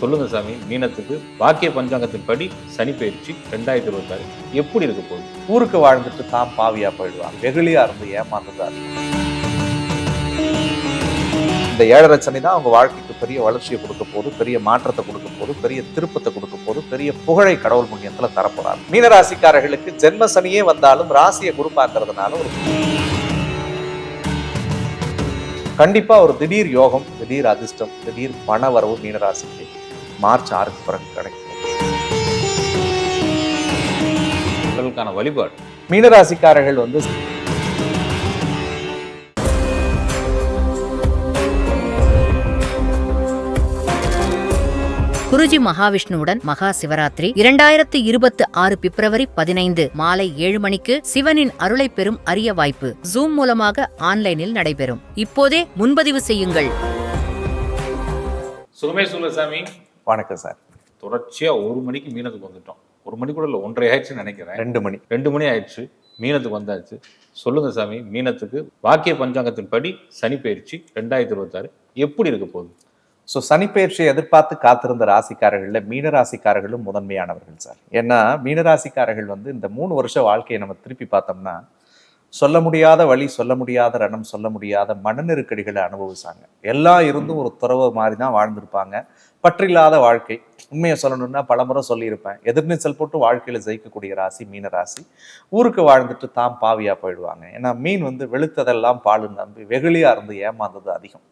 சொல்லுங்க சாமி மீனத்துக்கு வாக்கிய பஞ்சாங்கத்தின் படி சனி பயிற்சி ரெண்டாயிரத்தி இருபத்தாறு எப்படி இருக்க போகுது? ஊருக்கு வாழ்ந்துட்டு தான் பாவியா போயிடுவாங்க வெகுளியா இருந்து ஏமாந்ததா இந்த ஏழரை சனி தான் அவங்க வாழ்க்கைக்கு பெரிய வளர்ச்சியை கொடுக்க போது பெரிய மாற்றத்தை கொடுக்க போது பெரிய திருப்பத்தை கொடுக்க போது பெரிய புகழை கடவுள் புண்ணியத்துல தரப்போறாரு. மீனராசிக்காரர்களுக்கு ஜென்ம சனியே வந்தாலும் ராசியை குரு ஒரு கண்டிப்பா ஒரு திடீர் யோகம் திடீர் அதிர்ஷ்டம் திடீர் பண வரவு மீனராசிக்கு. மார்ச் ஆறுக்கு பிறகு கிடைக்கும். உங்களுக்கான வழிபாடு. மீனராசிக்காரர்கள் வந்து குருஜி மகாவிஷ்ணுவுடன் மகா சிவராத்திரி இரண்டாயிரத்து இருபத்து ஆறு பிப்ரவரி பதினைந்து மாலை ஏழு மணிக்கு சிவனின் அருளை பெறும் அரிய வாய்ப்பு ஜூம் மூலமாக ஆன்லைனில் நடைபெறும். இப்போதே முன்பதிவு செய்யுங்கள். சுகமே சொல்ல சாமி வணக்கம் சார். தொடர்ச்சியா ஒரு மணிக்கு மீனத்துக்கு வந்துட்டோம். ஒரு மணி கூட இல்லை ஒன்றரை ஆயிடுச்சுன்னு நினைக்கிறேன். ரெண்டு மணி. ரெண்டு மணி ஆயிடுச்சு மீனத்துக்கு வந்தாச்சு. சொல்லுங்க சாமி மீனத்துக்கு வாக்கிய பஞ்சாங்கத்தின் படி சனி பயிற்சி ரெண்டாயிரத்தி இருபத்தாறு எப்படி இருக்க போகுது? ஸோ சனிப்பெயர்ச்சியை எதிர்பார்த்து காத்திருந்த ராசிக்காரர்களில் மீனராசிக்காரர்களும் முதன்மையானவர்கள் சார். ஏன்னா மீனராசிக்காரர்கள் வந்து இந்த மூணு வருஷ வாழ்க்கையை நம்ம திருப்பி பார்த்தோம்னா சொல்ல முடியாத வழி சொல்ல முடியாத ரணம் சொல்ல முடியாத மன நெருக்கடிகளை அனுபவிச்சாங்க. எல்லாம் இருந்தும் ஒரு துறவு மாதிரி தான் வாழ்ந்திருப்பாங்க. பற்றில்லாத வாழ்க்கை. உண்மையை சொல்லணும்னா பலமுறை சொல்லியிருப்பேன். எதிர்நீச்சல் போட்டு வாழ்க்கையில் ஜெயிக்கக்கூடிய ராசி மீன ராசி. ஊருக்கு வாழ்ந்துட்டு தான் பாவியாக போயிடுவாங்க. ஏன்னா மீன் வந்து வெளுத்ததெல்லாம் பாலு நம்பி வெகுளியாக இருந்து ஏமாந்தது அதிகம்.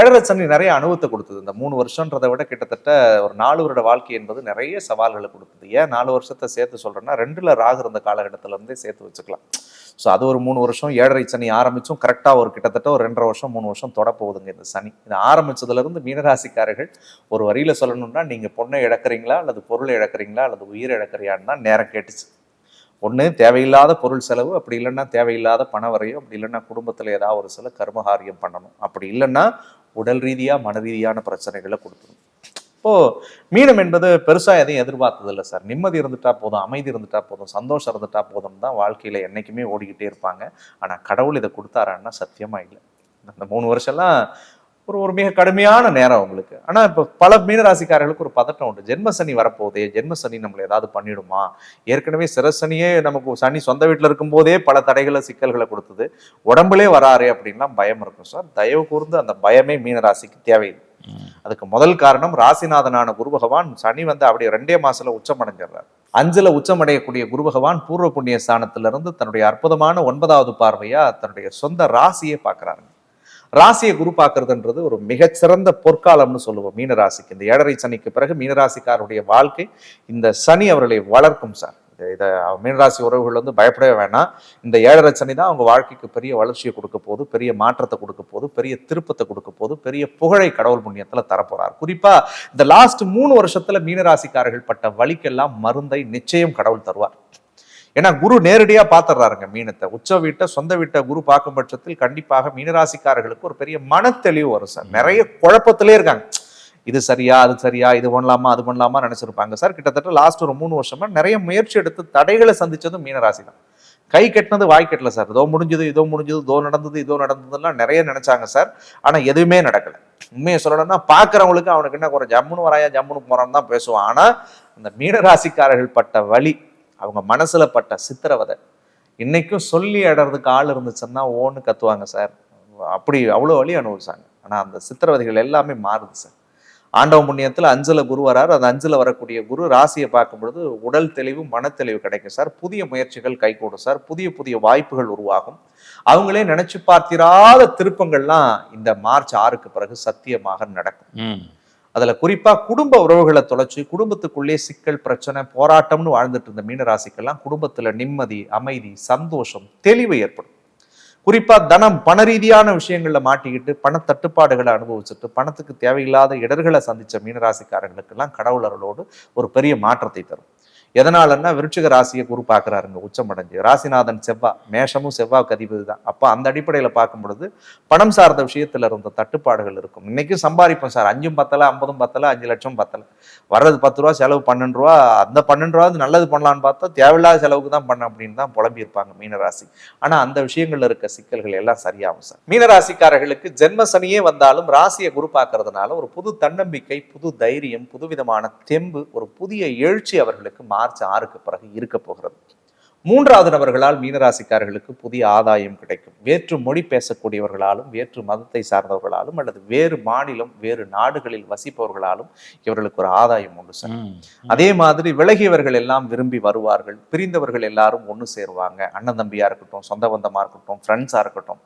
ஏழரை சனி நிறைய அனுபவத்தை கொடுத்தது. இந்த மூணு வருஷன்றதை விட கிட்டத்தட்ட ஒரு நாலு வருட வாழ்க்கை என்பது நிறைய சவால்களை கொடுத்தது. ஏன் நாலு வருஷத்தை சேர்த்து சொல்கிறேன்னா ரெண்டில் ராகு இருந்த காலகட்டத்திலேருந்தே சேர்த்து வச்சுக்கலாம். ஸோ அது ஒரு மூணு வருஷம் ஏழரை சனி ஆரம்பிச்சும் கரெக்டாக ஒரு கிட்டத்தட்ட ஒரு ரெண்டரை வருஷம் மூணு வருஷம் தொட போகுதுங்க இந்த சனி. இது ஆரம்பிச்சதுலேருந்து மீனராசிக்காரர்கள் ஒரு வரியில் சொல்லணும்னா நீங்கள் பொண்ணை இழக்கிறீங்களா அல்லது பொருளை இழக்கிறீங்களா அல்லது உயிரை இழக்கிறியான்னு தான் நேரம் கேட்டுச்சு. ஒன்று தேவையில்லாத பொருள் செலவு அப்படி இல்லைன்னா தேவையில்லாத பண வரையும் அப்படி இல்லைன்னா குடும்பத்தில் ஏதாவது ஒரு சில கர்மகாரியம் பண்ணணும். அப்படி இல்லைன்னா உடல் ரீதியாக மன ரீதியான பிரச்சனைகளை கொடுத்துரும் இப்போ மீனம் என்பது பெருசாக எதையும் எதிர்பார்த்தது இல்லை சார். நிம்மதி இருந்துட்டா போதும் அமைதி இருந்துட்டா போதும் சந்தோஷம் இருந்துட்டா போதும் தான் வாழ்க்கையில் என்னைக்குமே ஓடிக்கிட்டே இருப்பாங்க. ஆனால் கடவுள் இதை கொடுத்தாரான்னா சத்தியமா இல்லை. அந்த மூணு வருஷம்லாம் ஒரு ஒரு மிக கடுமையான நேரம் உங்களுக்கு ஆனால் இப்போ பல மீனராசிக்காரர்களுக்கு ஒரு பதட்டம் உண்டு. ஜென்ம சனி வரப்போதே ஜென்ம சனி நம்மளை ஏதாவது பண்ணிடுமா? ஏற்கனவே சிறசனியே நமக்கு சனி சொந்த வீட்டில் இருக்கும்போதே பல தடைகளை சிக்கல்களை கொடுத்தது. உடம்புலே வராரு அப்படின்லாம் பயம் இருக்கும் சார். தயவு கூர்ந்து அந்த பயமே மீனராசிக்கு தேவையில்லை. அதுக்கு முதல் காரணம் ராசிநாதனான குரு பகவான் சனி வந்து அப்படியே ரெண்டே மாசத்துல உச்சம் அடைஞ்சிடுறாரு. அஞ்சுல உச்சமடையக்கூடிய குரு பகவான் பூர்வ புண்ணிய ஸ்தானத்திலிருந்து தன்னுடைய அற்புதமான ஒன்பதாவது பார்வையா தன்னுடைய சொந்த ராசியை பார்க்கறாருங்க. ராசியை குரு பார்க்கறதுன்றது ஒரு மிகச்சிறந்த பொற்காலம்னு சொல்லுவோம். மீன ராசிக்கு இந்த ஏழரை சனிக்கு பிறகு மீனராசிக்காரருடைய வாழ்க்கை இந்த சனி அவர்களை வளர்க்கும் சார். இதை மீனராசி உறவுகள் வந்து பயப்படவே வேணாம். இந்த ஏழரை சனி தான் அவங்க வாழ்க்கைக்கு பெரிய வளர்ச்சியை கொடுக்க போகுது பெரிய மாற்றத்தை கொடுக்க போகுது பெரிய திருப்பத்தை கொடுக்க போகுது பெரிய புகழை கடவுள் புண்ணியத்துல தரப்போறார். குறிப்பா இந்த லாஸ்ட் மூணு வருஷத்துல மீனராசிக்காரர்கள் பட்ட வழிக்கெல்லாம் மருந்தை நிச்சயம் கடவுள் தருவார். ஏன்னா குரு நேரடியா பாத்துறாருங்க மீனத்தை. உச்ச வீட்டை சொந்த வீட்டை குரு பார்க்கும் பட்சத்தில் கண்டிப்பாக மீனராசிக்காரர்களுக்கு ஒரு பெரிய மனத்தெளிவு வரும் சார். நிறைய குழப்பத்திலே இருக்காங்க. இது சரியா அது சரியா இது பண்ணலாமா அது பண்ணலாமா நினைச்சிருப்பாங்க. சார் கிட்டத்தட்ட லாஸ்ட் ஒரு மூணு வருஷமா நிறைய முயற்சி எடுத்து தடைகளை சந்திச்சதும் மீனராசி தான் கை கட்டினது வாய் கட்டல சார். இதோ முடிஞ்சது இதோ முடிஞ்சது இதோ நடந்தது இதோ நடந்ததுலாம் நிறைய நினைச்சாங்க சார். ஆனால் எதுவுமே நடக்கல. உண்மையை சொல்லணும்னா பார்க்குறவங்களுக்கு அவனுக்கு என்ன குறை ஜம்முன்னு வராயா ஜம்முன்னு போறான்னு தான் பேசுவான். ஆனால் அந்த மீனராசிக்காரர்கள் பட்ட வழி அவங்க மனசில் பட்ட சித்திரவதை இன்னைக்கும் சொல்லி அடறதுக்கு ஆள் இருந்துச்சுன்னா ஓன்னு கத்துவாங்க சார். அப்படி அவ்வளோ வழி அனுபவிச்சாங்க. ஆனால் அந்த சித்திரவதைகள் எல்லாமே மாறுது சார். ஆண்டவ புண்ணியத்துல அஞ்சுல குரு வராரு. அந்த அஞ்சுல வரக்கூடிய குரு ராசியை பார்க்கும் பொழுது உடல் தெளிவு மனத்தெளிவு கிடைக்கும் சார். புதிய முயற்சிகள் கைகூடும் சார். புதிய புதிய வாய்ப்புகள் உருவாகும். அவங்களே நினைச்சு பார்த்திராத திருப்பங்கள்லாம் இந்த மார்ச் ஆறுக்கு பிறகு சத்தியமாக நடக்கும். அதுல குறிப்பா குடும்ப உறவுகளை தொலைச்சு குடும்பத்துக்குள்ளே சிக்கல் பிரச்சனை போராட்டம்னு வாழ்ந்துட்டு இருந்த மீனராசிக்கெல்லாம் குடும்பத்துல நிம்மதி அமைதி சந்தோஷம் தெளிவு ஏற்படும். குறிப்பா தனம் பண ரீதியான விஷயங்கள்ல மாட்டிக்கிட்டு பண தட்டுப்பாடுகளை அனுபவிச்சுட்டு பணத்துக்கு தேவையில்லாத இடர்களை சந்திச்ச மீனராசிக்காரர்களுக்கெல்லாம் கடவுளர்களோடு ஒரு பெரிய மாற்றத்தை தரும். எதனாலன்னா விருட்சிக ராசியை குரு பார்க்குறாருங்க உச்சமடைஞ்சு ராசிநாதன் செவ்வாய் மேஷமும் செவ்வாய் அதிபதி தான். அப்போ அந்த அடிப்படையில் பார்க்கும் பொழுது பணம் சார்ந்த விஷயத்தில் இருந்த தட்டுப்பாடுகள் இருக்கும். இன்றைக்கும் சம்பாதிப்போம் சார். அஞ்சும் பத்தல ஐம்பதும் பத்தல அஞ்சு லட்சம் பத்தலை. வர்றது பத்து ரூபா செலவு பன்னெண்டு ரூபா அந்த பன்னெண்டு ரூபா நல்லது பண்ணலான்னு பார்த்தா தேவையில்லாத செலவுக்கு தான் பண்ண அப்படின்னு தான் புலம்பியிருப்பாங்க மீனராசி. ஆனால் அந்த விஷயங்களில் இருக்க சிக்கல்கள் எல்லாம் சரியாகும் சார். மீனராசிக்காரர்களுக்கு ஜென்ம சனியே வந்தாலும் ராசியை குரு பார்க்கறதுனால ஒரு புது தன்னம்பிக்கை புது தைரியம் புதுவிதமான தெம்பு ஒரு புதிய எழுச்சி அவர்களுக்கு மார்ச் ஆறுக்கு பிறகு இருக்க போகிறது. மூன்றாவது நபர்களால் மீனராசிக்காரர்களுக்கு புதிய ஆதாயம் கிடைக்கும். வேற்று மொழி பேசக்கூடியவர்களாலும் வேற்று மதத்தை சார்ந்தவர்களாலும் அல்லது வேறு மாநிலம் வேறு நாடுகளில் வசிப்பவர்களாலும் இவர்களுக்கு ஒரு ஆதாயம் உண்டு சார். அதே மாதிரி விலகியவர்கள் எல்லாம் விரும்பி வருவார்கள். பிரிந்தவர்கள் எல்லாரும் ஒன்று சேருவாங்க. அண்ணன் தம்பியா இருக்கட்டும் சொந்த பந்தமா இருக்கட்டும் ஃப்ரெண்ட்ஸா இருக்கட்டும்.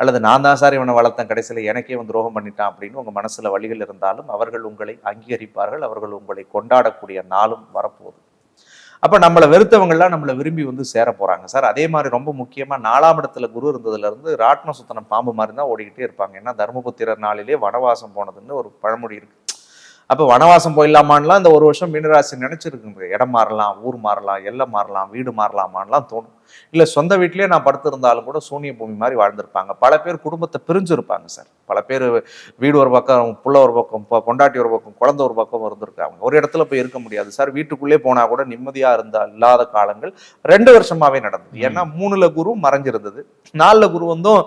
அல்லது நான் தான் சார் இவனை வளர்த்தேன் கடைசியில் எனக்கே வந்து துரோகம் பண்ணிட்டான் அப்படின்னு உங்க மனசுல வழிகள் இருந்தாலும் அவர்கள் உங்களை அங்கீகரிப்பார்கள். அவர்கள் உங்களை கொண்டாடக்கூடிய நாளும் வரப்போகுது. அப்போ நம்மளை வெறுத்தவங்கள்லாம் நம்மளை விரும்பி வந்து சேர போகிறாங்க சார் அதே மாதிரி ரொம்ப முக்கியமாக நாலாம் இடத்துல குரு இருந்ததுலேருந்து ராட்ன சுத்தனம் பாம்பு மாதிரி தான் ஓடிக்கிட்டே இருப்பாங்க. ஏன்னா தர்மபுத்திரர் நாளிலே வனவாசம் போனதுன்னு ஒரு பழமொழி இருக்குது அப்போ வனவாசம் போயிடலாமான்லாம் இந்த ஒரு வருஷம் மீனராசி நினைச்சிருக்குங்க. இடம் மாறலாம் ஊர் மாறலாம் எல்லை மாறலாம் வீடு மாறலாமான்லாம் தோணும். இல்லை சொந்த வீட்டிலேயே நான் படுத்திருந்தாலும் கூட சூனிய பூமி மாதிரி வாழ்ந்திருப்பாங்க. பல பேர் குடும்பத்தை பிரிஞ்சு இருப்பாங்க சார். பல பேர் வீடு ஒரு பக்கம் புள்ள ஒரு பக்கம் பொண்டாட்டி ஒரு பக்கம் குழந்தை ஒரு பக்கம் இருந்திருக்காங்க. ஒரு இடத்துல போய் இருக்க முடியாது சார். வீட்டுக்குள்ளே போனா கூட நிம்மதியா இருந்த இல்லாத காலங்கள் ரெண்டு வருஷமாவே நடந்தது. ஏன்னா மூணுல குரு மறைஞ்சிருந்தது. நாலுல குரு வந்தும்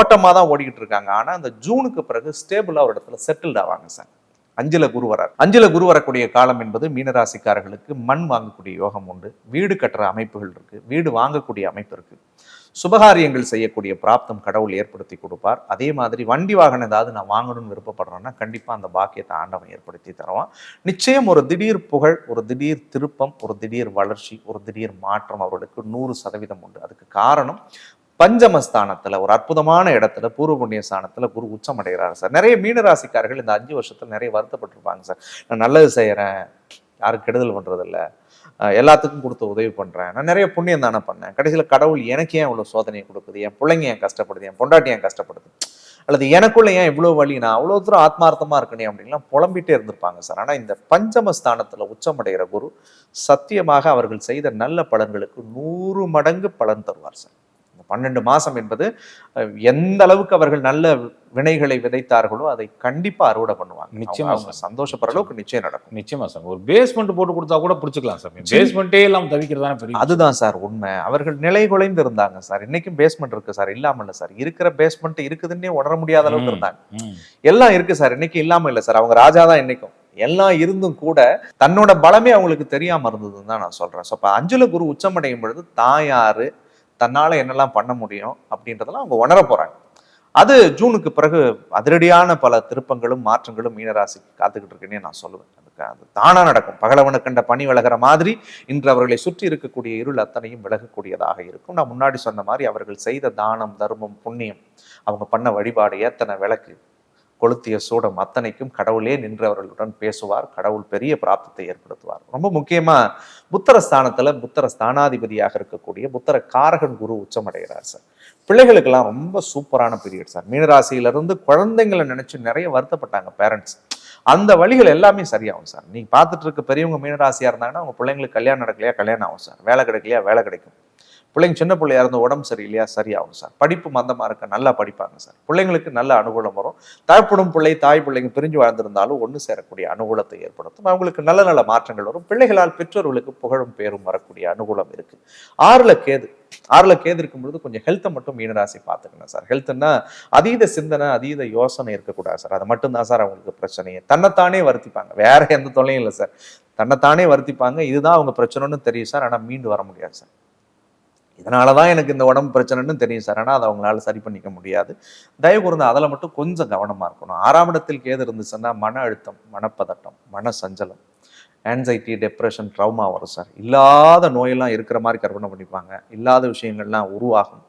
ஓட்டமா தான் ஓடிக்கிட்டு இருக்காங்க. ஆனா அந்த ஜூனுக்கு பிறகு ஸ்டேபிளா ஒரு இடத்துல செட்டில்ட் ஆவாங்க சார். அஞ்சல குரு வரார். அஞ்சுல குரு வரக்கூடிய காலம் என்பது மீனராசிக்காரர்களுக்கு மண் வாங்கக்கூடிய யோகம் உண்டு. வீடு கட்டுற அமைப்புகள் இருக்கு. வீடு வாங்கக்கூடிய அமைப்பு இருக்கு. சுபகாரியங்கள் செய்யக்கூடிய பிராப்தம் கடவுள் ஏற்படுத்தி கொடுப்பார். அதே மாதிரி வண்டி வாகனம் ஏதாவது நான் வாங்கணும்னு விருப்பப்படுறேன்னா கண்டிப்பாக அந்த பாக்கியத்தை ஆண்டவன் ஏற்படுத்தி தருவான். நிச்சயம் ஒரு திடீர் புகழ் ஒரு திடீர் திருப்பம் ஒரு திடீர் வளர்ச்சி ஒரு திடீர் மாற்றம் அவர்களுக்கு நூறு சதவீதம் உண்டு. அதுக்கு காரணம் பஞ்சமஸ்தானத்தில் ஒரு அற்புதமான இடத்துல பூர்வ புண்ணிய ஸ்தானத்தில் குரு உச்சம் அடைகிறார் சார். நிறைய மீனராசிக்காரர்கள் இந்த அஞ்சு வருஷத்தில் நிறைய வருத்தப்பட்டிருப்பாங்க சார். நான் நல்லது செய்கிறேன் யாரும் கெடுதல் பண்ணுறதில்ல எல்லாத்துக்கும் கொடுத்து உதவி பண்ணுறேன் நான் நிறைய புண்ணியம் தானே பண்ணேன். கடைசியில் கடவுள் எனக்கு ஏன் இவ்வளோ சோதனையை கொடுக்குது. என் பிள்ளைங்க ஏன் கஷ்டப்படுது? என் பொண்டாட்டி ஏன் கஷ்டப்படுது? அல்லது எனக்குள்ள ஏன் இவ்வளோ வழி நான் அவ்வளோ தூரம் ஆத்மார்த்தமாக இருக்கணும் அப்படின்லாம் புலம்பிட்டே இருந்திருப்பாங்க சார். ஆனால் இந்த பஞ்சமஸ்தானத்தில் உச்சமடைகிற குரு சத்தியமாக அவர்கள் செய்த நல்ல பலன்களுக்கு நூறு மடங்கு பலன் தருவார் சார். பன்னெண்டு மாசம் என்பது எந்த அளவுக்கு அவர்கள் நல்ல வினைகளை விதைத்தார்களோ அதை கண்டிப்பா அறுவடை பண்ணுவாங்க. நிச்சயமா அவங்க-. சந்தோஷப்படுற அளவுக்கு நிச்சயம் நடக்கும். நிச்சயமா சார். ஒரு பேஸ்மெண்ட் போட்டு கொடுத்தா கூட பிடிச்சிக்கலாம் சார். பேஸ்மெண்ட்டே இல்லாம தவிக்கிறதான பெரிய அதுதான் சார் உண்மை. அவர்கள் நிலை குலைந்து இருந்தாங்க சார். இன்னைக்கும் பேஸ்மெண்ட் இருக்கு சார். இல்லாம இல்ல சார். இருக்கிற பேஸ்மெண்ட் இருக்குதுன்னே உணர முடியாத அளவுக்கு. இருந்தாங்க. எல்லாம் இருக்கு சார். இன்னைக்கு இல்லாம இல்ல சார். அவங்க ராஜா தான் இன்னைக்கும். எல்லாம் இருந்தும் கூட தன்னோட பலமே அவங்களுக்கு தெரியாம இருந்ததுன்னு தான் நான் சொல்றேன். ஸோ அப்ப அஞ்சுல குரு உச்சமடையும் பொழுது தான் யாரு தன்னால் என்னெல்லாம் பண்ண முடியும் அப்படின்றதெல்லாம் அவங்க உணர போகிறாங்க அது ஜூனுக்கு பிறகு அதிரடியான பல திருப்பங்களும் மாற்றங்களும் மீனராசிக்கு காத்துக்கிட்டு இருக்குன்னே நான் சொல்லுவேன். அதுக்கு அது தானாக நடக்கும். பகலவனு கண்ட பணி விலகிற மாதிரி இன்று அவர்களை சுற்றி இருக்கக்கூடிய இருள் அத்தனையும் விலகக்கூடியதாக இருக்கும். நான் முன்னாடி சொன்ன மாதிரி அவர்கள் செய்த தானம் தர்மம் புண்ணியம் அவங்க பண்ண வழிபாடு ஏத்தனை விளக்கு. கொளுத்திய சூடம் அத்தனைக்கும் கடவுளே நின்றவர்களுடன் பேசுவார் கடவுள் பெரிய பிராப்தத்தை ஏற்படுத்துவார். ரொம்ப முக்கியமா புத்தர ஸ்தானத்துல புத்தர ஸ்தானாதிபதியாக இருக்கக்கூடிய புத்தர காரகன் குரு உச்சமடைகிறார் சார். பிள்ளைகளுக்கெல்லாம் ரொம்ப சூப்பரான பீரியட் சார். மீனராசியில இருந்து குழந்தைங்களை நினைச்சு நிறைய வருத்தப்பட்டாங்க பேரண்ட்ஸ் அந்த வழிகள் எல்லாமே சரியாகும் சார். நீங்க பார்த்துட்டு இருக்க பெரியவங்க மீனராசியா இருந்தாங்கன்னா அவங்க பிள்ளைங்களுக்கு கல்யாணம் நடக்கலையா கல்யாணம் ஆகும் சார். வேலை கிடைக்கலையா வேலை கிடைக்கும். பிள்ளைங்க சின்ன பிள்ளையா இருந்த உடம்பு சரியில்லையா? சரியாகும் சார். படிப்பு மந்தமா இருக்க நல்லா படிப்பாங்க சார். பிள்ளைங்களுக்கு நல்ல அனுகூலம் வரும். தாய்ப்படும் பிள்ளை தாய் பிள்ளைங்க பிரிஞ்சு வாழ்ந்திருந்தாலும் ஒன்று சேரக்கூடிய அனுகூலத்தை ஏற்படுத்தும். அவங்களுக்கு நல்ல நல்ல மாற்றங்கள் வரும். பிள்ளைகளால் பெற்றோர்களுக்கு புகழும் பேரும் வரக்கூடிய அனுகூலம் இருக்கு. ஆறுல கேது. ஆறுல கேது இருக்கும் பொழுது கொஞ்சம் ஹெல்த்தை மட்டும் மீனராசி பார்த்துக்கணும் சார். ஹெல்த்னா அதீத சிந்தனை அதீத யோசனை இருக்கக்கூடாது சார். அது மட்டும்தான் சார் அவங்களுக்கு பிரச்சனையே. தன்னைத்தானே வருத்திப்பாங்க. வேற எந்த தொல்லையும் இல்லை சார். தன்னைத்தானே வருத்திப்பாங்க. இதுதான் அவங்க பிரச்சனைன்னு தெரியும் சார். ஆனால் மீண்டு வர முடியாது சார். இதனால தான் எனக்கு இந்த உடம்பு பிரச்சனைன்னு தெரியும் சார். ஆனால் அதை அவங்களால சரி பண்ணிக்க முடியாது. தயவு கூர்ந்து அதில் மட்டும் கொஞ்சம் கவனமாக இருக்கணும். ஆறாம் இடத்தில் கேது இருந்துச்சுன்னா மன அழுத்தம் மனப்பதட்டம் மன சஞ்சலம் ஆன்சைட்டி டெப்ரெஷன் ட்ரௌமா வரும் சார். இல்லாத நோயெல்லாம் இருக்கிற மாதிரி கற்பனை பண்ணிப்பாங்க. இல்லாத விஷயங்கள்லாம் உருவாகும்.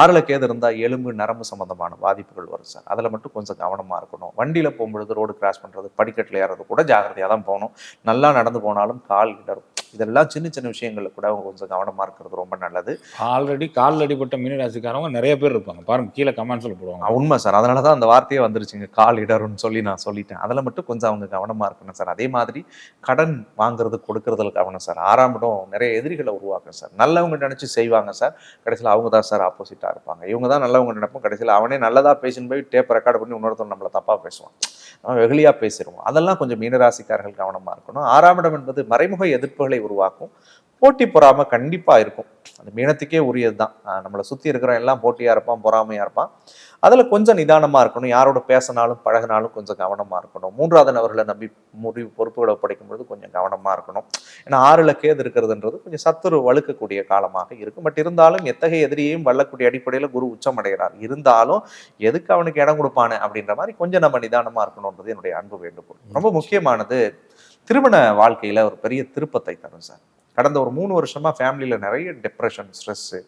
ஆறுல கேது இருந்தால் எலும்பு நரம்பு சம்பந்தமான பாதிப்புகள் வரும் சார். அதில் மட்டும் கொஞ்சம் கவனமாக இருக்கணும். வண்டியில் போகும்பொழுது ரோடு கிராஸ் பண்ணுறது படிக்கட்டில் ஏறது கூட ஜாகிரதையாக தான் போகணும். நல்லா நடந்து போனாலும் கால் இடரும் இதெல்லாம் சின்ன சின்ன விஷயங்கள்ல கூட அவங்க கொஞ்சம் கவனமா இருக்கிறது ரொம்ப நல்லது. ஆல்ரெடி கால் அடிப்பட்ட மீனராசிக்காரவங்க நிறைய பேர் இருப்பாங்க. பாருங்க கீழே கமெண்ட்ஸ்ல போடுவாங்க. உண்மை சார். அதனால தான் அந்த வார்த்தையே வந்துருச்சுங்க. கால் இடரும்னு சொல்லி நான் சொல்லிட்டேன். அதில் மட்டும் கொஞ்சம் அவங்க கவனமாக இருக்கணும் சார். அதே மாதிரி கடன் வாங்குறது கொடுக்கறதுல கவனம் சார். ஆறாம் இடம் நிறைய எதிரிகளை உருவாக்கும் சார். நல்லவங்க நினச்சி செய்வாங்க சார். கடைசியில் அவங்க தான் சார் ஆப்போசிட்டாக இருப்பாங்க. இவங்க தான் நல்லவங்க நினைப்போம். கடைசியில் அவனே நல்லதாக பேசின்னு போய் டேப் ரெக்கார்ட் பண்ணி இன்னொருத்தன் நம்மளை தப்பாக பேசுவான். அவன் வெகுளியாக பேசிடுவோம் அதெல்லாம் கொஞ்சம் மீனராசிக்காரர்கள் கவனமாக இருக்கணும். ஆறாம் இடம் என்பது மறைமுக எதிர்ப்புகளை உருவாக்கும். போட்டி பொறாமல் கண்டிப்பாக இருக்கும். அந்த மீனத்துக்கே உரியது தான் நம்மளை சுற்றி இருக்கிறவன் எல்லாம் போட்டியாக இருப்பான் பொறாமையாக இருப்பான். அதில் கொஞ்சம் நிதானமாக இருக்கணும். யாரோட பேசினாலும் பழகினாலும் கொஞ்சம் கவனமாக இருக்கணும். மூன்றாவது நபர்களை நம்பி முடிவு பொறுப்புகளை ஒப்படைக்கும் பொழுது கொஞ்சம் கவனமாக இருக்கணும். ஏன்னா ஆறில் கேது இருக்கிறதுன்றது கொஞ்சம் சத்துரு வழுக்கக்கூடிய காலமாக இருக்கும். பட் இருந்தாலும் எத்தகைய எதிரியையும் வள்ளக்கூடிய அடிப்படையில் குரு உச்சம் அடைகிறார் இருந்தாலும் எதுக்கு அவனுக்கு இடம் கொடுப்பானே அப்படின்ற மாதிரி கொஞ்சம் நம்ம நிதானமாக இருக்கணுன்றது என்னுடைய அன்பு வேண்டுகோள். ரொம்ப முக்கியமானது திருமண வாழ்க்கையில் ஒரு பெரிய திருப்பத்தை தரும் சார். கடந்த ஒரு மூணு வருஷமாக ஃபேமிலியில் நிறைய டிப்ரெஷன் ஸ்ட்ரெஸ்ஸு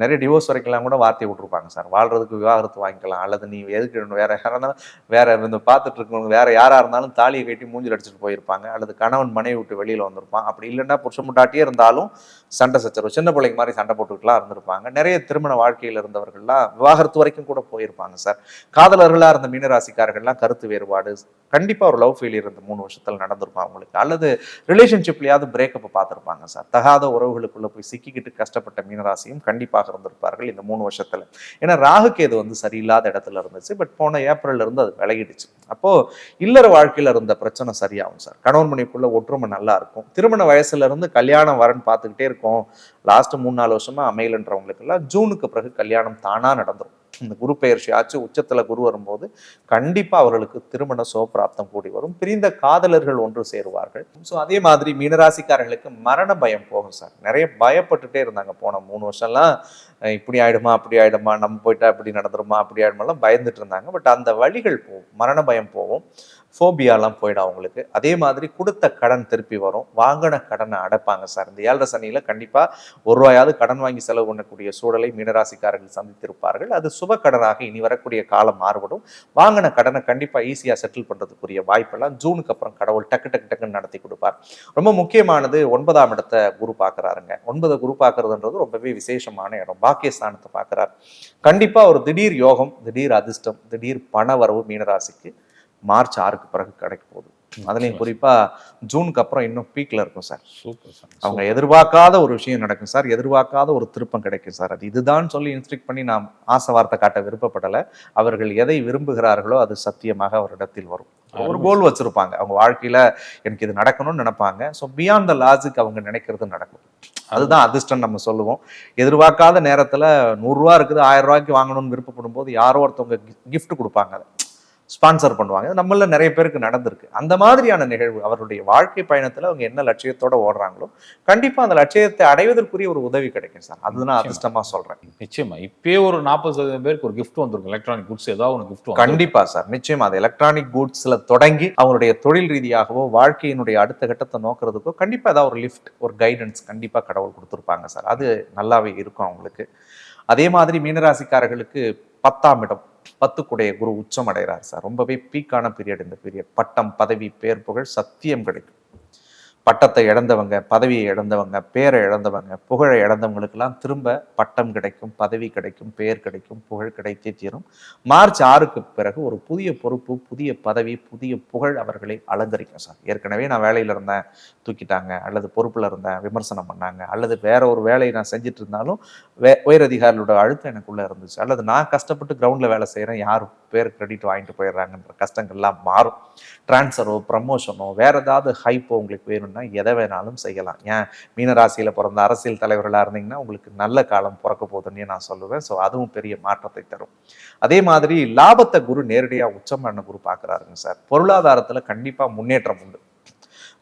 நிறைய டிவோர்ஸ் வரைக்கலாம் கூட வார்த்தை விட்ருப்பாங்க சார். வாழ்கிறதுக்கு விவாகரத்து வாங்கிக்கலாம் அல்லது நீ எதுக்கு வேறு யாராக இருந்தாலும் வேறு இந்த பார்த்துட்டு இருக்கவங்க வேறு யாராக இருந்தாலும் தாலியை கட்டி மூஞ்சில் அடிச்சுட்டு போயிருப்பாங்க. அல்லது கணவன் மனைவி விட்டு வெளியில் வந்திருப்பான். அப்படி இல்லைன்னா புருஷன் முட்டாட்டியே இருந்தாலும் சண்டை சச்சரவு சின்ன பிள்ளைங்க மாதிரி சண்டை போட்டுக்கிட்டுலாம் இருந்திருப்பாங்க. நிறைய திருமண வாழ்க்கையில் இருந்தவர்கள்லாம் விவாகரத்து வரைக்கும் கூட போயிருப்பாங்க சார். காதலர்களாக இருந்த மீனராசிக்காரர்கள்லாம் கருத்து வேறுபாடு கண்டிப்பாக ஒரு லவ் ஃபெயிலியர் இந்த மூணு வருஷத்தில் நடந்திருப்பாங்க அவங்களுக்கு. அல்லது ரிலேஷன்ஷிப்லையாவது பிரேக்கப்பை பார்த்துருப்பாங்க சார். தகாத உறவுகளுக்குள்ள போய் சிக்கிக்கிட்டு கஷ்டப்பட்ட மீனராசியும் கண்டிப்பாக இருந்திருப்பார்கள் இந்த மூணு வருஷத்துல. ஏன்னா ராகு கேது வந்து சரியில்லாத இடத்துல இருந்துச்சு. பட் போன ஏப்ரல்ல இருந்து அது விலகிடுச்சு. அப்போ இல்லற வாழ்க்கையில இருந்த பிரச்சனை சரியாகும் சார். கணவன் மனைவிக்குள்ள ஒற்றுமை நல்லா இருக்கும். திருமண வயசுல இருந்து கல்யாணம் வரன்னு பார்த்துக்கிட்டே இருக்கோம். லாஸ்ட் மூணு நாலு வருஷமா அமையலன்றவங்களுக்கு எல்லாம் ஜூனுக்கு பிறகு கல்யாணம் தானா நடந்துடும் இந்த குரு பெயர்ச்சி ஆச்சு உச்சத்துல குரு வரும்போது கண்டிப்பா அவர்களுக்கு திருமண சோப்பிராப்தம் கூடி வரும். பிரிந்த காதலர்கள் ஒன்று சேருவார்கள். ஸோ அதே மாதிரி மீனராசிக்காரர்களுக்கு மரண பயம் போகும் சார். நிறைய பயப்பட்டுட்டே இருந்தாங்க போன மூணு வருஷம்லாம். இப்படி ஆயிடுமா அப்படி ஆயிடுமா நம்ம போயிட்டா இப்படி நடந்துருமா அப்படி ஆயிடுமாலாம் பயந்துட்டு இருந்தாங்க. பட் அந்த வழிகள் போகும் மரண பயம் போகும். ஃபோபியாலாம் போயிடும் அவங்களுக்கு. அதே மாதிரி கொடுத்த கடன் திருப்பி வரும். வாங்கின கடனை அடைப்பாங்க சார் இந்த ஏழரை சனியில் கண்டிப்பாக ஒரு ரூபாயாவது கடன் வாங்கி செலவு பண்ணக்கூடிய சூழலை மீனராசிக்காரர்கள் சந்தித்திருப்பார்கள். அது சுப கடனாக இனி வரக்கூடிய காலம் மாறுபடும். வாங்கின கடனை கண்டிப்பாக ஈஸியாக செட்டில் பண்ணுறதுக்குரிய வாய்ப்பெல்லாம் ஜூனுக்கு அப்புறம் கடவுள் டக்கு டக்கு டக்குன்னு நடத்தி கொடுப்பார். ரொம்ப முக்கியமானது ஒன்பதாம் இடத்தை குரு பார்க்குறாருங்க. ஒன்பது குரு பார்க்கறதுன்றது ரொம்பவே விசேஷமான இடம். பாக்கியஸ்தானத்தை பார்க்குறார். கண்டிப்பாக ஒரு திடீர் யோகம் திடீர் அதிர்ஷ்டம் திடீர் பண வரவு மீனராசிக்கு மார்ச் ஆறுக்கு பிறகு கிடைக்க போகுது. அதுலேயும் குறிப்பா ஜூனுக்கு அப்புறம் இன்னும் பீக்ல இருக்கும் சார் சூப்பர் சார் அவங்க எதிர்பார்க்காத ஒரு விஷயம் நடக்கும் சார் எதிர்பார்க்காத ஒரு திருப்பம் கிடைக்கும் சார் அது இதுதான் சொல்லி இன்ஸ்ட்ரிக்ட் பண்ணி நாம் ஆசை வார்த்தை காட்ட விருப்பப்படலை. அவர்கள் எதை விரும்புகிறார்களோ அது சத்தியமாக அவரிடத்தில் வரும். ஒரு கோல் வச்சிருப்பாங்க. அவங்க வாழ்க்கையில எனக்கு இது நடக்கணும்னு நினைப்பாங்க. ஸோ பியாண்ட் த லாஜிக் அவங்க நினைக்கிறது நடக்கும். அதுதான் அதிர்ஷ்டம் நம்ம சொல்லுவோம். எதிர்பார்க்காத நேரத்துல நூறுரூவா இருக்குது ஆயிரம் ரூபாய்க்கு வாங்கணும்னு விருப்பப்படும் போது யாரோ ஒருத்தவங்க கிஃப்ட் கொடுப்பாங்க ஸ்பான்சர் பண்ணுவாங்க. நம்மள நிறைய பேருக்கு நடந்திருக்கு. அந்த மாதிரியான நிகழ்வு அவருடைய வாழ்க்கை பயணத்துல அவங்க என்ன லட்சியத்தோட ஓடுறாங்களோ கண்டிப்பா அந்த லட்சியத்தை அடைவதற்குரிய ஒரு உதவி கிடைக்கும் சார். அதுதான் நான் அதிர்ஷ்டமா சொல்றேன். நிச்சயமா. இப்பயே ஒரு நாற்பது சதவீதம் பேருக்கு ஒரு கிஃப்ட் வந்திருக்கும். எலக்ட்ரானிக் குட்ஸ் ஏதாவது ஒன்று கிஃப்ட் கண்டிப்பா சார். நிச்சயமா அது எலக்ட்ரானிக் கூட்ஸ்ல தொடங்கி அவங்களுடைய தொழில் ரீதியாகவோ வாழ்க்கையினுடைய அடுத்த கட்டத்தை நோக்கிறதுக்கோ கண்டிப்பா ஏதாவது ஒரு லிஃப்ட் ஒரு கைடன்ஸ் கண்டிப்பா கடவுள் கொடுத்துருப்பாங்க சார். அது நல்லாவே இருக்கும் அவங்களுக்கு. அதே மாதிரி மீனராசிக்காரர்களுக்கு பத்தாம் இடம். பத்துக்குடைய குரு உச்சம் அடைகிறார் சார். ரொம்பவே பீக்கான பீரியட் இந்த பீரியட் பட்டம் பதவி பேர் புகழ் சத்தியம் கிடைக்கும். பட்டத்தை இழந்தவங்க பதவியை இழந்தவங்க பேரை இழந்தவங்க புகழை இழந்தவங்களுக்கெல்லாம் திரும்ப பட்டம் கிடைக்கும் பதவி கிடைக்கும் பெயர் கிடைக்கும் புகழ் கிடைத்தே தீரும். மார்ச் ஆறுக்கு பிறகு ஒரு புதிய பொறுப்பு புதிய பதவி புதிய புகழ் அவர்களை அலங்கரிக்கும் சார். ஏற்கனவே நான் வேலையில் இருந்தேன் தூக்கிட்டாங்க அல்லது பொறுப்பில் இருந்தேன் விமர்சனம் பண்ணாங்க அல்லது வேற ஒரு வேலையை நான் செஞ்சுட்டு இருந்தாலும் வே உயர் அதிகாரிகளோட அழுத்தம் எனக்குள்ளே இருந்துச்சு. அல்லது நான் கஷ்டப்பட்டு கிரவுண்டில் வேலை செய்கிறேன் யார் பேர் கிரெடிட் வாங்கிட்டு போயிடுறாங்கன்ற கஷ்டங்கள்லாம் மாறும். ட்ரான்ஸ்ஃபரோ ப்ரமோஷனோ வேறு ஏதாவது ஹைப்போ உங்களுக்கு வேணும்னா எதை வேணாலும் செய்யலாம். ஏன்? மீனராசியில் பிறந்த அரசியல் தலைவர்களாக இருந்தீங்கன்னா உங்களுக்கு நல்ல காலம் பிறக்க போகுதுன்னே நான் சொல்லுவேன். ஸோ அதுவும் பெரிய மாற்றத்தை தரும். அதே மாதிரி லாபத்தை குரு நேரடியாக உச்சம் பண்ண குரு பார்க்குறாருங்க சார். பொருளாதாரத்தில் கண்டிப்பாக முன்னேற்றம் உண்டு.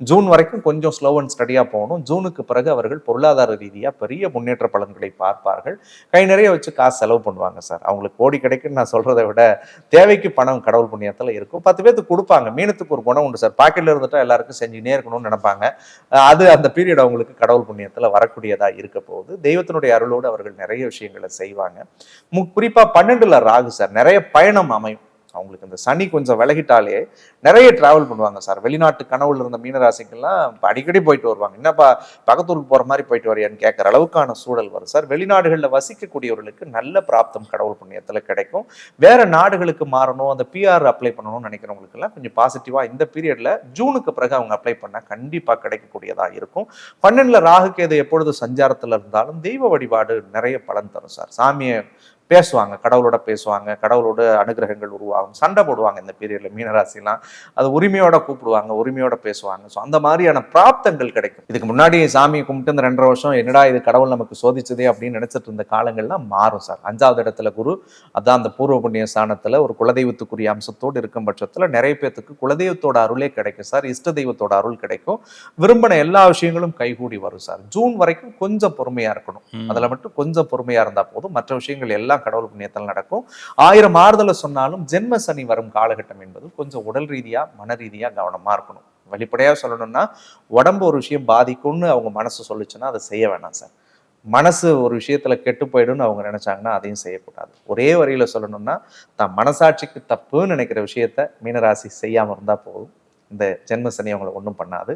ஜூன் வரைக்கும் கொஞ்சம் ஸ்லோ அண்ட் ஸ்டடியாக போகணும். ஜூனுக்கு பிறகு அவர்கள் பொருளாதார ரீதியாக பெரிய முன்னேற்ற பலன்களை பார்ப்பார்கள். கை நிறைய வச்சு காசு செலவு பண்ணுவாங்க சார். அவங்களுக்கு கோடி கிடைக்குன்னு நான் சொல்கிறத விட தேவைக்கு பணம் கடவுள் புண்ணியத்தில் இருக்கும். பத்து பேர்த்துக்கு கொடுப்பாங்க. மீனத்துக்கு ஒரு குணம் உண்டு சார். பாக்கெட்டில் இருந்துட்டால் எல்லாருக்கும் செஞ்சுனே இருக்கணும்னு நினைப்பாங்க. அது அந்த பீரியட் அவங்களுக்கு கடவுள் புண்ணியத்தில் வரக்கூடியதாக இருக்க போகுது. தெய்வத்தினுடைய அருளோடு அவர்கள் நிறைய விஷயங்களை செய்வாங்க. குறிப்பாக பன்னெண்டில் ராகு சார். நிறைய பயணம் அமையும். அவங்களுக்கு இந்த சனி கொஞ்சம் விலகிட்டாலே நிறைய டிராவல் பண்ணுவாங்க சார். வெளிநாட்டு கனவுல இருந்த மீனராசிக்கெல்லாம் அடிக்கடி போயிட்டு வருவாங்க. என்னப்பா பக்கத்தூருக்கு போகிற மாதிரி போயிட்டு வரையான்னு கேட்குற அளவுக்கான சூழல் வரும் சார். வெளிநாடுகளில் வசிக்கக்கூடியவர்களுக்கு நல்ல பிராப்தம் கடவுள் புண்ணியத்தில் கிடைக்கும். வேற நாடுகளுக்கு மாறணும் அந்த பிஆர் அப்ளை பண்ணணும்னு நினைக்கிறவங்களுக்கெல்லாம் கொஞ்சம் பாசிட்டிவாக இந்த பீரியடில் ஜூனுக்கு பிறகு அவங்க அப்ளை பண்ணால் கண்டிப்பாக கிடைக்கக்கூடியதாக இருக்கும். பன்னெண்டில் ராகு கேது எப்பொழுது சஞ்சாரத்தில் இருந்தாலும் தெய்வ வழிபாடு நிறைய பலன் தரும் சார். சாமியை பேசுவாங்க கடவுளோட பேசுவாங்க கடவுளோட அனுகிரகங்கள் உருவாகும். சண்டை போடுவாங்க இந்த பீரியட்ல மீனராசிலாம். அது உரிமையோட கூப்பிடுவாங்க உரிமையோட பேசுவாங்க. ஸோ அந்த மாதிரியான பிராப்தங்கள் கிடைக்கும். இதுக்கு முன்னாடி சாமியை கும்பிட்டு இந்த ரெண்டரை வருஷம் என்னடா இது கடவுள் நமக்கு சோதிச்சதே அப்படின்னு நினைச்சிட்டு இருந்த காலங்கள்லாம் மாறும் சார். அஞ்சாவது இடத்துல குரு அதான் அந்த பூர்வ புண்ணிய ஸ்தானத்துல ஒரு குலதெய்வத்துக்குரிய அம்சத்தோடு இருக்கும் பட்சத்துல நிறைய பேத்துக்கு குலதெய்வத்தோட அருளே கிடைக்கும் சார். இஷ்ட தெய்வத்தோட அருள் கிடைக்கும். விரும்பின எல்லா விஷயங்களும் கைகூடி வரும் சார். ஜூன் வரைக்கும் கொஞ்சம் பொறுமையா இருக்கணும். அதுல மட்டும் கொஞ்சம் பொறுமையா இருந்தா போதும். மற்ற விஷயங்கள் எல்லாம் கடவுள் புண்ணியத்தில் நடக்கும். ஆயிரம் ஆறுதலை சொன்னாலும் ஜென்ம சனி வரும் காலகட்டம் என்பது கொஞ்சம் உடல் ரீதியா மன ரீதியா கவனமா இருக்கணும். வெளிப்படையாக சொல்லணும்னா உடம்பு ஒரு விஷயம் பாதிக்கும்னு அவங்க மனசு சொல்லிச்சுன்னா அதை செய்ய வேணாம் சார். மனசு ஒரு விஷயத்துல கெட்டு போயிடும்னு அவங்க நினைச்சாங்கன்னா அதையும் செய்யக்கூடாது. ஒரே வரியில சொல்லணும்னா தான் மனசாட்சிக்கு தப்புன்னு நினைக்கிற விஷயத்த மீனராசி செய்யாம இருந்தா போதும். இந்த ஜென்ம சனி அவங்களை ஒன்றும் பண்ணாது.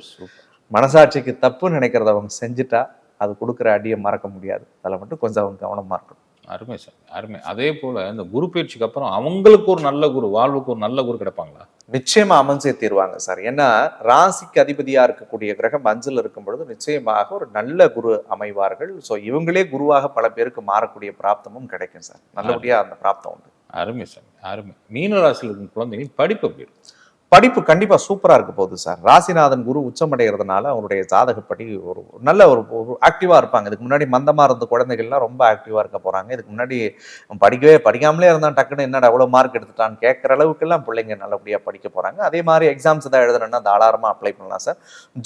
மனசாட்சிக்கு தப்புன்னு நினைக்கிறத அவங்க செஞ்சுட்டா அது கொடுக்குற அடியை மறக்க முடியாது. அதில் மட்டும் கொஞ்சம் அவங்க கவனமா இருக்கணும். அருமை சார் அருமை. அதே போல இந்த குரு பயிற்சிக்கு அப்புறம் அவங்களுக்கு ஒரு நல்ல குரு வாழ்வுக்கு ஒரு நல்ல குரு கிடைப்பாங்களா? நிச்சயமா அமைஞ்சே தீருவாங்க சார். ஏன்னா ராசிக்கு அதிபதியா இருக்கக்கூடிய கிரகம் அஞ்சில் இருக்கும் பொழுது நிச்சயமாக ஒரு நல்ல குரு அமைவார்கள். ஸோ இவங்களே குருவாக பல பேருக்கு மாறக்கூடிய பிராப்தமும் கிடைக்கும் சார். நல்லபடியா அந்த பிராப்தம் உண்டு. அருமை சார் அருமை. மீன ராசியில் இருக்கும் குழந்தைங்க படிப்பு இருக்கும் படிப்பு கண்டிப்பாக சூப்பராக இருக்க போகுது சார். ராசிநாதன் குரு உச்சமடைகிறதுனால அவருடைய ஜாதகப்படி ஒரு நல்ல ஒரு ஆக்டிவாக இருப்பாங்க. இதுக்கு முன்னாடி மந்தமாக இருந்த குழந்தைகள்லாம் ரொம்ப ஆக்டிவாக இருக்க போகிறாங்க இதுக்கு முன்னாடி படிக்கவே படிக்காமலே இருந்தான் டக்குன்னு என்னடா அவ்வளோ மார்க் எடுத்துட்டான்னு கேட்குற அளவுக்குலாம் பிள்ளைங்க நல்லபடியாக படிக்க போகிறாங்க அதே மாதிரி எக்ஸாம்ஸ் எதாவது எழுதணும்னா தாராளமாக அப்ளை பண்ணலாம் சார்.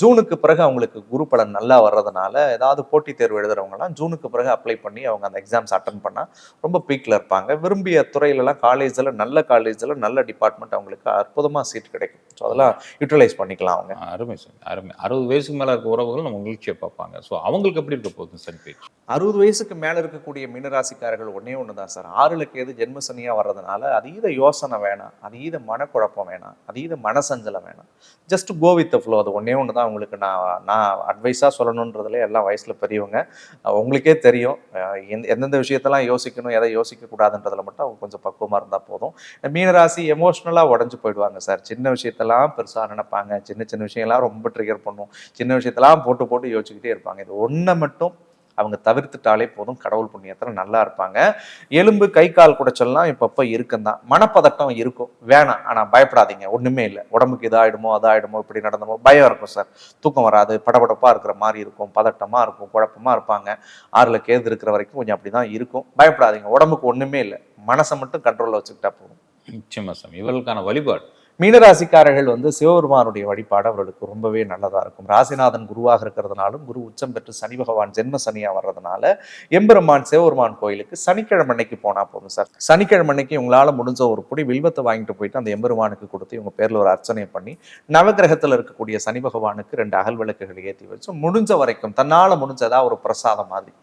ஜூனுக்கு பிறகு அவங்களுக்கு குரு பலன் நல்லா வர்றதுனால ஏதாவது போட்டித் தேர்வு எழுதுறவங்கலாம் ஜூனுக்கு பிறகு அப்ளை பண்ணி அவங்க அந்த எக்ஸாம்ஸ் அட்டன் பண்ணால் ரொம்ப பீக்கில் இருப்பாங்க. விரும்பிய துறையிலலாம் காலேஜில் நல்ல காலேஜில் நல்ல டிபார்ட்மெண்ட் அவங்களுக்கு அற்புதமாக சீட் கிடைக்கும். ஸோ அதெல்லாம் யூட்டிலைஸ் பண்ணிக்கலாம் அவங்க. அருமை சார். அருமை. அறுபது வயசுக்கு மேல இருக்க உறவுகள் நம்ம மகிழ்ச்சியை பார்ப்பாங்க. ஸோ அவங்களுக்கு எப்படி இருக்க போகுது சன் பேஜ் அறுபது வயசுக்கு மேலே இருக்கக்கூடிய மீனராசிக்காரர்கள் ஒன்றே ஒன்று தான் சார். ஆறுலுக்கு எது ஜென்மசனியாக வர்றதுனால அதீத யோசனை வேணாம் அதீத மனக்குழப்பம் வேணாம் அதீத மனசஞ்சலம் வேணாம். ஜஸ்ட் கோ வித் ஃப்ளோ அது ஒன்றே ஒன்று தான் உங்களுக்கு நான் நான் அட்வைஸாக சொல்லணுன்றதுல எல்லாம் வயசில் பெரியவங்க உங்களுக்கே தெரியும். எந்த- எந்தெந்த விஷயத்தெல்லாம் யோசிக்கணும் எதை யோசிக்க மட்டும் அவங்க கொஞ்சம் பக்குவமாக இருந்தால் போதும். இந்த மீனராசி எமோஷ்னலாக உடஞ்சி போயிடுவாங்க சார். சின்ன விஷயத்தெல்லாம் பெருசாக நினைப்பாங்க. சின்ன சின்ன விஷயம்லாம் ரொம்ப ட்ரிகர் பண்ணும். சின்ன விஷயத்தெல்லாம் போட்டு போட்டு யோசிச்சுக்கிட்டே இருப்பாங்க. இது ஒன்றை மட்டும் அவங்க தவிர்த்துட்டாலே போதும். கடவுள் புண்ணியத்தில் நல்லா இருப்பாங்க. எலும்பு கை கால் குடைச்சல்லாம் இப்பப்போ இருக்குந்தான். மனப்பதட்டம் இருக்கும். வேணாம். ஆனால் பயப்படாதீங்க. ஒன்றுமே இல்லை. உடம்புக்கு இதாகிடுமோ அதாயிடுமோ இப்படி நடந்தமோ பயம் இருக்கும் சார். தூக்கம் வராது. படபடப்பாக இருக்கிற மாதிரி இருக்கும். பதட்டமாக இருக்கும். குழப்பமாக இருப்பாங்க. ஆறில் கேது இருக்கிற வரைக்கும் கொஞ்சம் அப்படி தான் இருக்கும். பயப்படாதீங்க. உடம்புக்கு ஒன்றுமே இல்லை. மனசை மட்டும் கண்ட்ரோலில் வச்சுக்கிட்டா போதும். நிச்சயமா சாமி. இவர்களுக்கான வழிபாடு. மீனராசிக்காரர்கள் வந்து சிவபெருமானுடைய வழிபாடு அவர்களுக்கு ரொம்பவே நல்லதாக இருக்கும். ராசிநாதன் குருவாக இருக்கிறதுனாலும் குரு உச்சம் பெற்று சனி பகவான் ஜென்ம சனியாக வர்றதுனால எம்பெருமான் சிவபெருமான் கோயிலுக்கு சனிக்கிழமை அன்னைக்கு போனால் போதும் சார். சனிக்கிழமை அன்னைக்கு உங்களால் முடிஞ்ச ஒரு புடி வில்வத்தை வாங்கிட்டு போயிட்டு அந்த எம்பெருமானுக்கு கொடுத்து இவங்க பேரில் ஒரு அர்ச்சனை பண்ணி நவகிரகத்தில் இருக்கக்கூடிய சனி பகவானுக்கு ரெண்டு அகல் விளக்குகள் ஏற்றி வச்சு முடிஞ்ச வரைக்கும் தன்னால் முடிஞ்சதா ஒரு பிரசாதம் மாதிரி.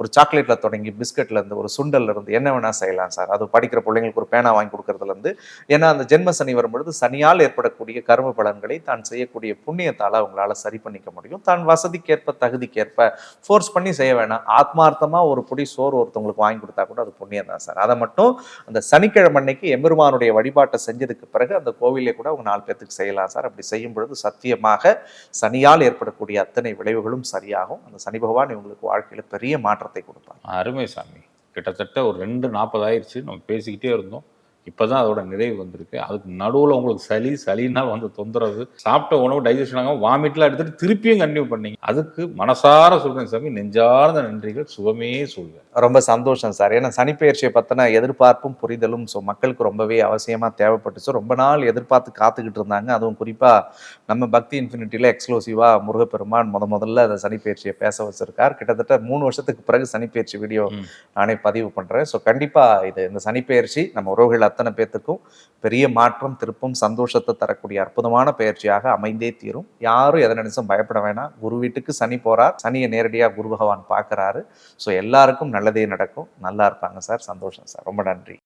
ஒரு சாக்லேட்டில் தொடங்கி பிஸ்கட்லேருந்து ஒரு சுண்டல்லேருந்து என்ன வேணால் செய்யலாம் சார். அது படிக்கிற பிள்ளைங்களுக்கு ஒரு பேனா வாங்கி கொடுக்கறதுலேருந்து ஏன்னா அந்த ஜென்ம சனி வரும்பொழுது சனியால் ஏற்படக்கூடிய கரும பலன்களை தான் செய்யக்கூடிய புண்ணியத்தால் அவங்களால சரி பண்ணிக்க முடியும். தான் வசதிக்கேற்ப தகுதிக்கேற்ப ஃபோர்ஸ் பண்ணி செய்ய வேணாம். ஆத்மார்த்தமாக ஒரு பொடி சோறு ஒருத்தவங்களுக்கு வாங்கி கொடுத்தா கூட அது புண்ணியம் தான் சார். அதை மட்டும் அந்த சனிக்கிழமை அன்னைக்கு எம்பெருமானுடைய வழிபாட்டை செஞ்சதுக்கு பிறகு அந்த கோவிலே கூட அவங்க நாலு பேர்த்துக்கு செய்யலாம் சார். அப்படி செய்யும் பொழுது சத்தியமாக சனியால் ஏற்படக்கூடிய அத்தனை விளைவுகளும் சரியாகும். அந்த சனி பகவான் இவங்களுக்கு வாழ்க்கையில் பெரிய மாற்றம் வார்த்தை கொடுப்பார் அருமை சாமி. கிட்டத்தட்ட ஒரு ரெண்டு நாற்பது ஆயிடுச்சு நம்ம பேசிக்கிட்டே இருந்தோம். இப்பதான் அதோட நிறைவு வந்திருக்கு. அதுக்கு நடுவுல உங்களுக்கு சளி சளினால் வந்து தொந்தரவு. சாப்பிட்ட உணவு டைஜஷன் ஆகாம வாமிட்லாம் எடுத்துட்டு திருப்பியும் கண்டினியூ பண்ணீங்க. அதுக்கு மனசார சொல்றேன் சாமி நெஞ்சார்ந்த நன்றிகள் சுகமே சொல்வேன். ரொம்ப சந்தோஷம் சார். ஏன்னா சனிப்பெயர்ச்சியை பற்றின எதிர்பார்ப்பும் புரிதலும் ஸோ மக்களுக்கு ரொம்பவே அவசியமாக தேவைப்பட்டுச்சு. ரொம்ப நாள் எதிர்பார்த்து காத்துக்கிட்டு இருந்தாங்க. அதுவும் குறிப்பாக நம்ம பக்தி இன்ஃபினிட்டியில் எக்ஸ்க்ளூசிவாக முருகப்பெருமான் முத முதல்ல அந்த சனிப்பெயர்ச்சியை பேச வச்சிருக்கார். கிட்டத்தட்ட மூணு வருஷத்துக்கு பிறகு சனிப்பெயர்ச்சி வீடியோ. நானே பதிவு பண்ணுறேன் ஸோ கண்டிப்பாக இது இந்த சனிப்பெயர்ச்சி நம்ம உறவுகள் அத்தனை பேர்த்துக்கும் பெரிய மாற்றம் திருப்பும் சந்தோஷத்தை தரக்கூடிய அற்புதமான பயிற்சியாக அமைந்தே தீரும். யாரும் எதை நினைச்சும் பயப்பட வேணாம். குரு வீட்டுக்கு சனி போறார். சனியை நேரடியாக குரு பகவான் பார்க்குறாரு. ஸோ எல்லாருக்கும் நல்லதே நடக்கும். நல்லா இருப்பாங்க சார். சந்தோஷம் சார். ரொம்ப நன்றி.